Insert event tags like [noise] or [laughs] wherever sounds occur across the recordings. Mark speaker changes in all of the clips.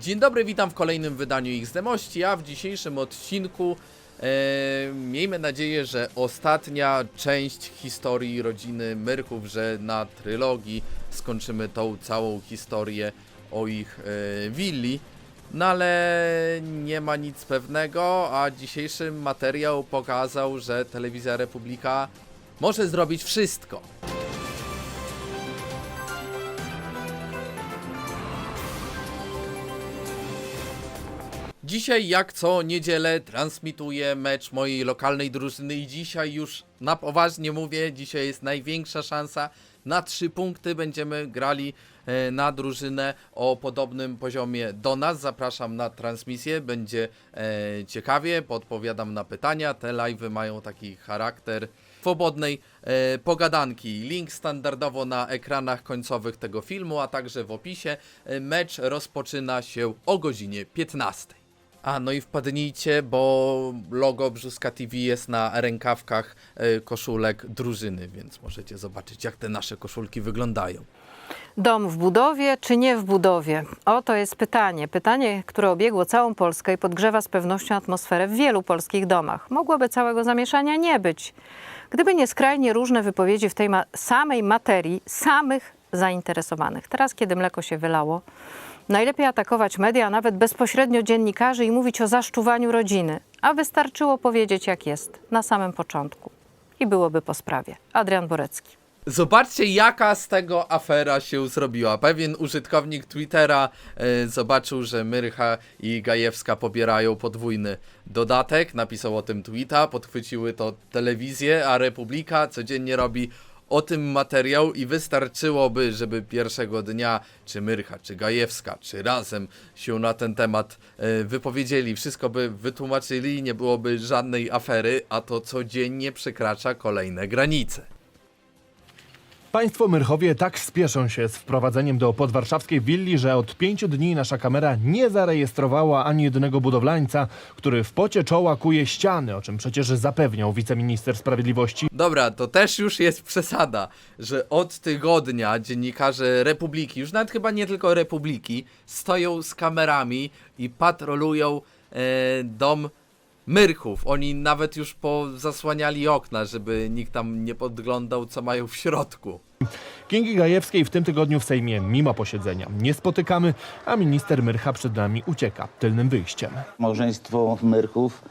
Speaker 1: Dzień dobry, witam w kolejnym wydaniu XDMości, a w dzisiejszym odcinku e, miejmy nadzieję, że ostatnia część historii rodziny Myrchów, że na trylogii skończymy tą całą historię o ich e, willi. No ale nie ma nic pewnego, a dzisiejszy materiał pokazał, że Telewizja Republika może zrobić wszystko. Dzisiaj, jak co niedzielę, transmituję mecz mojej lokalnej drużyny i dzisiaj już na poważnie mówię, dzisiaj jest największa szansa na trzy punkty. Będziemy grali e, na drużynę o podobnym poziomie do nas. Zapraszam na transmisję, będzie e, ciekawie, podpowiadam na pytania. Te live'y mają taki charakter swobodnej e, pogadanki. Link standardowo na ekranach końcowych tego filmu, a także w opisie. Mecz rozpoczyna się o godzinie 15. A, no i wpadnijcie, bo logo Brzuska TV jest na rękawkach e, koszulek drużyny, więc możecie zobaczyć, jak te nasze koszulki wyglądają.
Speaker 2: Dom w budowie czy nie w budowie? Oto jest pytanie. Pytanie, które obiegło całą Polskę i podgrzewa z pewnością atmosferę w wielu polskich domach. Mogłoby całego zamieszania nie być, gdyby nie skrajnie różne wypowiedzi w tej ma- samej materii samych zainteresowanych. Teraz, kiedy mleko się wylało, najlepiej atakować media, nawet bezpośrednio dziennikarzy i mówić o zaszczuwaniu rodziny. A wystarczyło powiedzieć, jak jest, na samym początku. I byłoby po sprawie. Adrian Borecki.
Speaker 1: Zobaczcie, jaka z tego afera się zrobiła. Pewien użytkownik Twittera e, zobaczył, że Myrcha i Gajewska pobierają podwójny dodatek. Napisał o tym tweeta, podchwyciły to telewizje, a Republika codziennie robi o tym materiał i wystarczyłoby, żeby pierwszego dnia czy Myrcha, czy Gajewska, czy razem się na ten temat e, wypowiedzieli. Wszystko by wytłumaczyli, nie byłoby żadnej afery, a to codziennie przekracza kolejne granice.
Speaker 3: Państwo Myrchowie tak spieszą się z wprowadzeniem do podwarszawskiej willi, że od pięciu dni nasza kamera nie zarejestrowała ani jednego budowlańca, który w pocie czoła kuje ściany, o czym przecież zapewniał wiceminister sprawiedliwości.
Speaker 1: Dobra, to też już jest przesada, że od tygodnia dziennikarze Republiki, już nawet chyba nie tylko Republiki, stoją z kamerami i patrolują e, dom Myrchów. Oni nawet już pozasłaniali okna, żeby nikt tam nie podglądał, co mają w środku.
Speaker 3: Kingi Gajewskiej w tym tygodniu w Sejmie mimo posiedzenia nie spotykamy, a minister Myrcha przed nami ucieka tylnym wyjściem.
Speaker 4: Małżeństwo Myrchów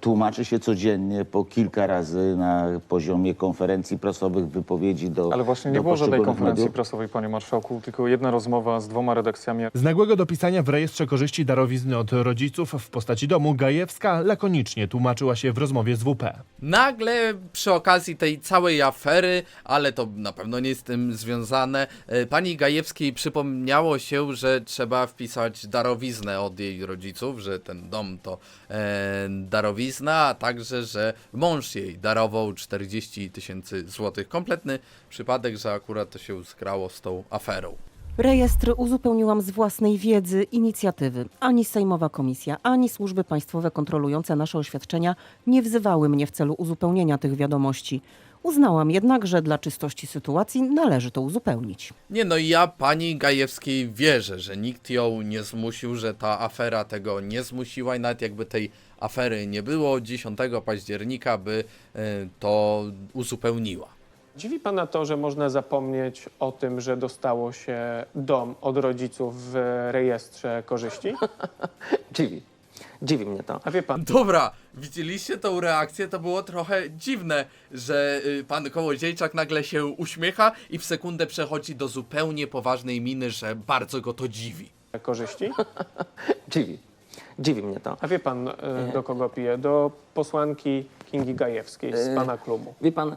Speaker 4: tłumaczy się codziennie po kilka razy na poziomie konferencji prasowych, wypowiedzi do
Speaker 5: Ale właśnie nie było żadnej konferencji
Speaker 4: mediów.
Speaker 5: prasowej, panie marszałku, tylko jedna rozmowa z dwoma redakcjami.
Speaker 3: Z nagłego dopisania w rejestrze korzyści darowizny od rodziców w postaci domu Gajewska lakonicznie tłumaczyła się w rozmowie z WP.
Speaker 1: Nagle przy okazji tej całej afery, ale to na pewno nie jest z tym związane, e, pani Gajewskiej przypomniało się, że trzeba wpisać darowiznę od jej rodziców, że ten dom to e, darowizna, a także, że mąż jej darował 40 tysięcy złotych. Kompletny przypadek, że akurat to się zgrało z tą aferą.
Speaker 6: Rejestr uzupełniłam z własnej wiedzy, inicjatywy. Ani Sejmowa Komisja, ani służby państwowe kontrolujące nasze oświadczenia nie wzywały mnie w celu uzupełnienia tych wiadomości. Uznałam jednak, że dla czystości sytuacji należy to uzupełnić.
Speaker 1: Nie no, ja pani Gajewskiej wierzę, że nikt ją nie zmusił, że ta afera tego nie zmusiła i nawet jakby tej afery nie było, 10 października by e, to uzupełniła.
Speaker 7: Dziwi Pana to, że można zapomnieć o tym, że dostało się dom od rodziców w rejestrze korzyści? [laughs]
Speaker 8: Dziwi. Dziwi mnie to.
Speaker 7: A wie Pan,
Speaker 1: Dobra, widzieliście tą reakcję? To było trochę dziwne, że y, pan Kołodziejczak nagle się uśmiecha i w sekundę przechodzi do zupełnie poważnej miny, że bardzo go to dziwi.
Speaker 7: korzyści? [laughs]
Speaker 8: Dziwi. Dziwi mnie to.
Speaker 7: A wie Pan, y, do kogo pije? Do posłanki Kingi Gajewskiej z
Speaker 8: E,
Speaker 7: Pana klubu.
Speaker 8: Wie pan, y,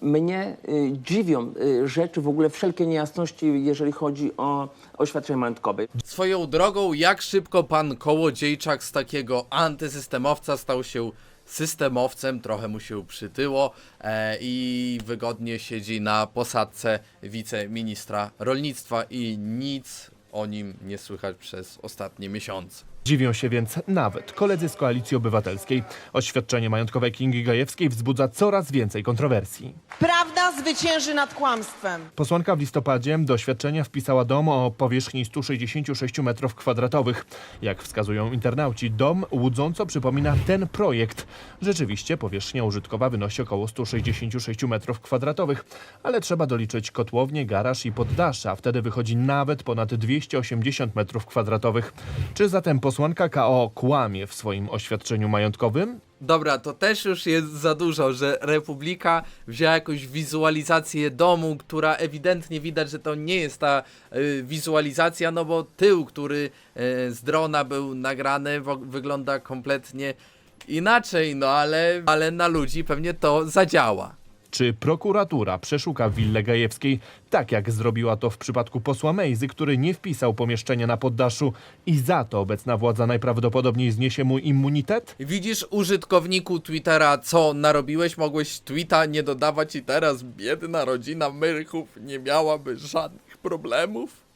Speaker 8: mnie y, dziwią y, rzeczy, w ogóle wszelkie niejasności, jeżeli chodzi o oświadczenie majątkowe.
Speaker 1: Swoją drogą, jak szybko pan Kołodziejczak z takiego antysystemowca stał się systemowcem, trochę mu się przytyło e, i wygodnie siedzi na posadce wiceministra rolnictwa i nic o nim nie słychać przez ostatnie miesiące.
Speaker 3: Dziwią się więc nawet koledzy z Koalicji Obywatelskiej. Oświadczenie majątkowe Kingi Gajewskiej wzbudza coraz więcej kontrowersji.
Speaker 9: Prawda zwycięży nad kłamstwem.
Speaker 3: Posłanka w listopadzie do oświadczenia wpisała dom o powierzchni 166 m2. Jak wskazują internauci, dom łudząco przypomina ten projekt. Rzeczywiście powierzchnia użytkowa wynosi około 166 m2, ale trzeba doliczyć kotłownię, garaż i poddasze, a wtedy wychodzi nawet ponad 280 m2. Czy zatem posłanka KO kłamie w swoim oświadczeniu majątkowym?
Speaker 1: Dobra, to też już jest za dużo, że Republika wzięła jakąś wizualizację domu, która ewidentnie widać, że to nie jest ta y, wizualizacja, no bo tył, który y, z drona był nagrany, wygląda kompletnie inaczej, no ale, ale na ludzi pewnie to zadziała.
Speaker 3: Czy prokuratura przeszuka willę Gajewskiej, tak jak zrobiła to w przypadku posła Mejzy, który nie wpisał pomieszczenia na poddaszu i za to obecna władza najprawdopodobniej zniesie mu immunitet?
Speaker 1: Widzisz użytkowniku Twittera, co narobiłeś? Mogłeś tweeta nie dodawać i teraz biedna rodzina Myrchów nie miałaby żadnych problemów?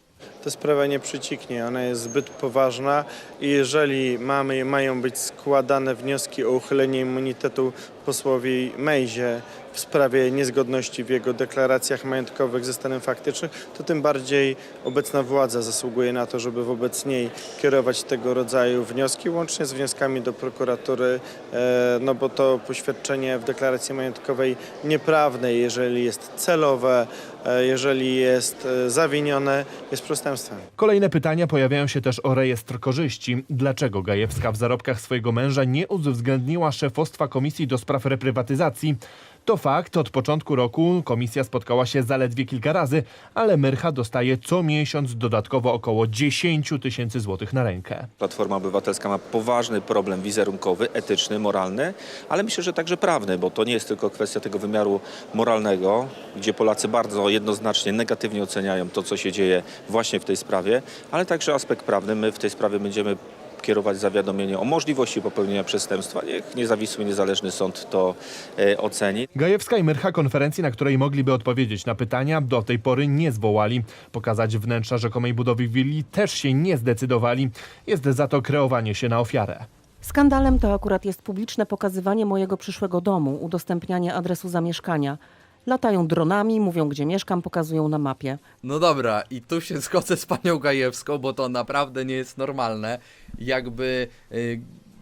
Speaker 10: ta sprawa nie przyciknie. Ona jest zbyt poważna i jeżeli mamy, mają być składane wnioski o uchylenie immunitetu posłowi Mejzie w sprawie niezgodności w jego deklaracjach majątkowych ze stanem faktycznym, to tym bardziej obecna władza zasługuje na to, żeby wobec niej kierować tego rodzaju wnioski, łącznie z wnioskami do prokuratury, e, no bo to poświadczenie w deklaracji majątkowej nieprawne, jeżeli jest celowe, e, jeżeli jest e, zawinione, jest przestępstwem.
Speaker 3: Kolejne pytania pojawiają się też o rejestr korzyści. Dlaczego Gajewska w zarobkach swojego męża nie uwzględniła szefostwa Komisji do Spraw Reprywatyzacji? To fakt, od początku roku komisja spotkała się zaledwie kilka razy, ale Myrcha dostaje co miesiąc dodatkowo około 10 tysięcy złotych na rękę.
Speaker 11: Platforma Obywatelska ma poważny problem wizerunkowy, etyczny, moralny, ale myślę, że także prawny, bo to nie jest tylko kwestia tego wymiaru moralnego, gdzie Polacy bardzo jednoznacznie negatywnie oceniają to, co się dzieje właśnie w tej sprawie, ale także aspekt prawny. My w tej sprawie będziemy kierować zawiadomienie o możliwości popełnienia przestępstwa. Niech niezawisły, niezależny sąd to e, oceni.
Speaker 3: Gajewska i Myrcha konferencji, na której mogliby odpowiedzieć na pytania, do tej pory nie zwołali. Pokazać wnętrza rzekomej budowy willi też się nie zdecydowali. Jest za to kreowanie się na ofiarę.
Speaker 6: Skandalem to akurat jest publiczne pokazywanie mojego przyszłego domu, udostępnianie adresu zamieszkania. Latają dronami, mówią gdzie mieszkam, pokazują na mapie.
Speaker 1: No dobra, i tu się [laughs] zgodzę z panią Gajewską, bo to naprawdę nie jest normalne. Jakby y,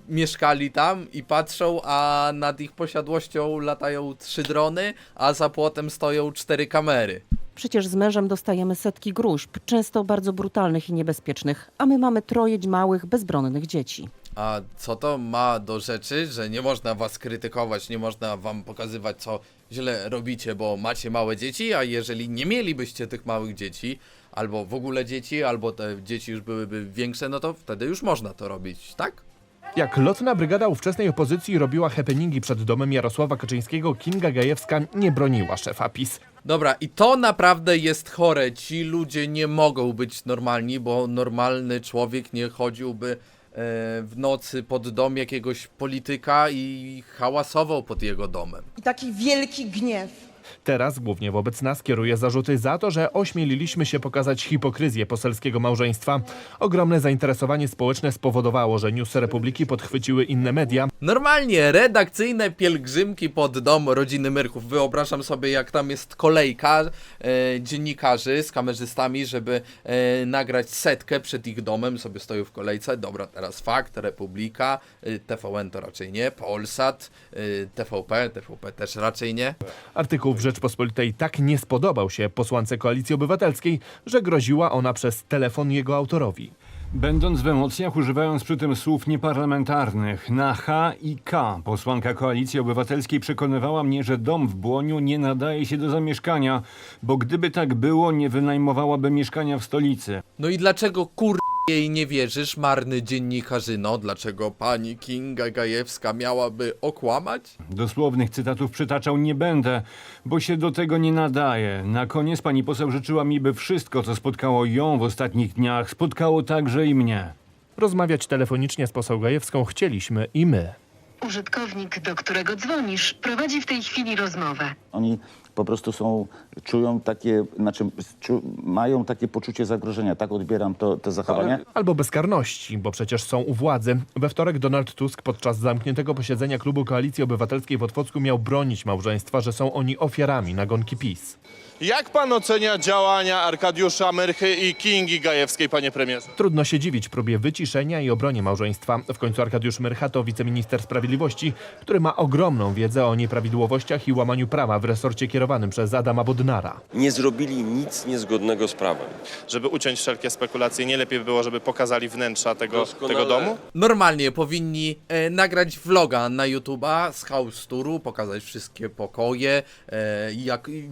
Speaker 1: mieszkali tam i patrzą, a nad ich posiadłością latają trzy drony, a za płotem stoją cztery kamery.
Speaker 6: Przecież z mężem dostajemy setki gruźb, często bardzo brutalnych i niebezpiecznych, a my mamy troje małych, bezbronnych dzieci.
Speaker 1: A co to ma do rzeczy, że nie można was krytykować, nie można wam pokazywać, co źle robicie, bo macie małe dzieci, a jeżeli nie mielibyście tych małych dzieci, albo w ogóle dzieci, albo te dzieci już byłyby większe, no to wtedy już można to robić, tak?
Speaker 3: Jak lotna brygada ówczesnej opozycji robiła happeningi przed domem Jarosława Kaczyńskiego, Kinga Gajewska nie broniła szefa PiS.
Speaker 1: Dobra, i to naprawdę jest chore. Ci ludzie nie mogą być normalni, bo normalny człowiek nie chodziłby w nocy pod dom jakiegoś polityka i hałasował pod jego domem.
Speaker 9: I taki wielki gniew.
Speaker 3: Teraz głównie wobec nas kieruje zarzuty za to, że ośmieliliśmy się pokazać hipokryzję poselskiego małżeństwa. Ogromne zainteresowanie społeczne spowodowało, że News Republiki podchwyciły inne media.
Speaker 1: Normalnie, redakcyjne pielgrzymki pod dom rodziny Myrchów. Wyobrażam sobie, jak tam jest kolejka e, dziennikarzy z kamerzystami, żeby e, nagrać setkę przed ich domem. Sobie stoją w kolejce. Dobra, teraz fakt, Republika, e, TVN to raczej nie, Polsat, e, TVP, TVP też raczej nie.
Speaker 3: Artykuł w Rzeczpospolitej tak nie spodobał się posłance Koalicji Obywatelskiej, że groziła ona przez telefon jego autorowi.
Speaker 12: Będąc w emocjach, używając przy tym słów nieparlamentarnych, na H i K, posłanka Koalicji Obywatelskiej przekonywała mnie, że dom w Błoniu nie nadaje się do zamieszkania, bo gdyby tak było, nie wynajmowałaby mieszkania w stolicy.
Speaker 1: No i dlaczego kur... jej nie wierzysz, marny dziennikarzyno? Dlaczego pani Kinga Gajewska miałaby okłamać?
Speaker 12: Dosłownych cytatów przytaczał nie będę, bo się do tego nie nadaje. Na koniec pani poseł życzyła mi, by wszystko, co spotkało ją w ostatnich dniach, spotkało także i mnie.
Speaker 3: Rozmawiać telefonicznie z poseł Gajewską chcieliśmy i my.
Speaker 13: Użytkownik, do którego dzwonisz, prowadzi w tej chwili rozmowę.
Speaker 4: Oni po prostu są, czują takie, znaczy czu, mają takie poczucie zagrożenia, tak odbieram to, te zachowania.
Speaker 3: Albo bezkarności, bo przecież są u władzy. We wtorek Donald Tusk podczas zamkniętego posiedzenia klubu Koalicji Obywatelskiej w Otwocku miał bronić małżeństwa, że są oni ofiarami nagonki PiS.
Speaker 13: Jak pan ocenia działania Arkadiusza Myrchy i Kingi Gajewskiej, panie premierze?
Speaker 3: Trudno się dziwić próbie wyciszenia i obronie małżeństwa. W końcu Arkadiusz Myrcha to wiceminister sprawiedliwości, który ma ogromną wiedzę o nieprawidłowościach i łamaniu prawa w resorcie kierowanym przez Adama Bodnara.
Speaker 14: Nie zrobili nic niezgodnego z prawem.
Speaker 13: Żeby uciąć wszelkie spekulacje, nie lepiej by było, żeby pokazali wnętrza tego,
Speaker 14: Doskonale.
Speaker 13: tego domu?
Speaker 1: Normalnie powinni e, nagrać vloga na YouTube'a z house touru, pokazać wszystkie pokoje, e, i jak i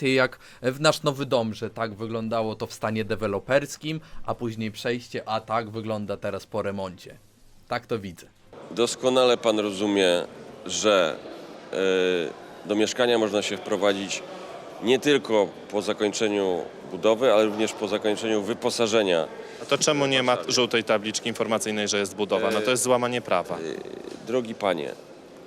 Speaker 1: wizualizację jak w nasz nowy dom, że tak wyglądało to w stanie deweloperskim, a później przejście, a tak wygląda teraz po remoncie. Tak to widzę.
Speaker 14: Doskonale pan rozumie, że e, do mieszkania można się wprowadzić nie tylko po zakończeniu budowy, ale również po zakończeniu wyposażenia.
Speaker 13: A to czemu nie ma żółtej tabliczki informacyjnej, że jest budowa? No to jest złamanie prawa.
Speaker 14: Drogi panie,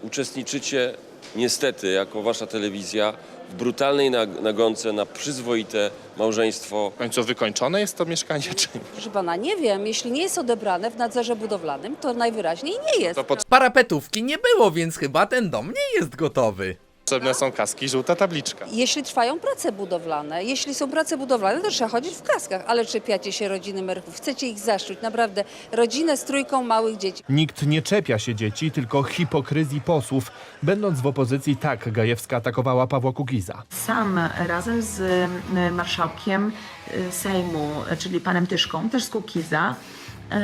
Speaker 14: uczestniczycie niestety jako wasza telewizja w brutalnej nag- nagonce na przyzwoite małżeństwo.
Speaker 13: W końcu wykończone jest to mieszkanie, czy nie?
Speaker 15: Proszę pana, nie wiem, jeśli nie jest odebrane w nadzorze budowlanym, to najwyraźniej nie jest.
Speaker 13: To
Speaker 1: Parapetówki nie było, więc chyba ten dom nie jest gotowy.
Speaker 13: Potrzebne są kaski, żółta tabliczka.
Speaker 15: Jeśli trwają prace budowlane, jeśli są prace budowlane, to trzeba chodzić w kaskach, ale czepiacie się rodziny Merków, chcecie ich zaszczuć, naprawdę, rodzinę z trójką małych dzieci.
Speaker 3: Nikt nie czepia się dzieci, tylko hipokryzji posłów. Będąc w opozycji, tak Gajewska atakowała Pawła Kukiza.
Speaker 16: Sam razem z y, marszałkiem y, Sejmu, y, czyli panem Tyszką, też z Kukiza, y,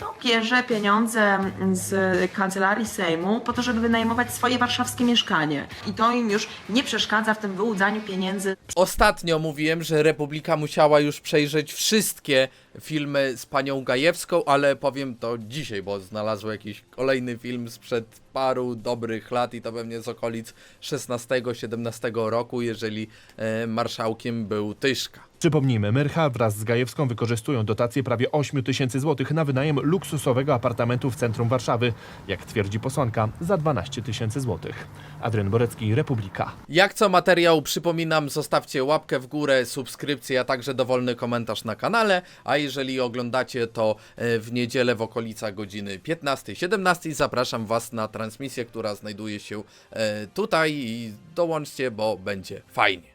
Speaker 16: no, bierze pieniądze z kancelarii Sejmu po to, żeby wynajmować swoje warszawskie mieszkanie. I to im już nie przeszkadza w tym wyłudzaniu pieniędzy
Speaker 1: Ostatnio mówiłem, że Republika musiała już przejrzeć wszystkie filmy z panią Gajewską, ale powiem to dzisiaj, bo znalazłem jakiś kolejny film sprzed paru dobrych lat i to pewnie z okolic 16-17 roku, jeżeli e, marszałkiem był Tyszka.
Speaker 3: Przypomnijmy, Myrcha wraz z Gajewską wykorzystują dotację prawie 8 tysięcy złotych na wynajem luksusowego apartamentu w centrum Warszawy. Jak twierdzi posłanka, za 12 tysięcy złotych. Adrian Borecki, Republika.
Speaker 1: Jak co materiał, przypominam, zostawcie łapkę w górę, subskrypcję, a także dowolny komentarz na kanale, a jeżeli oglądacie to e, w niedzielę w okolicach godziny 15-17, zapraszam Was na transmisję, która znajduje się e, tutaj i dołączcie, bo będzie fajnie.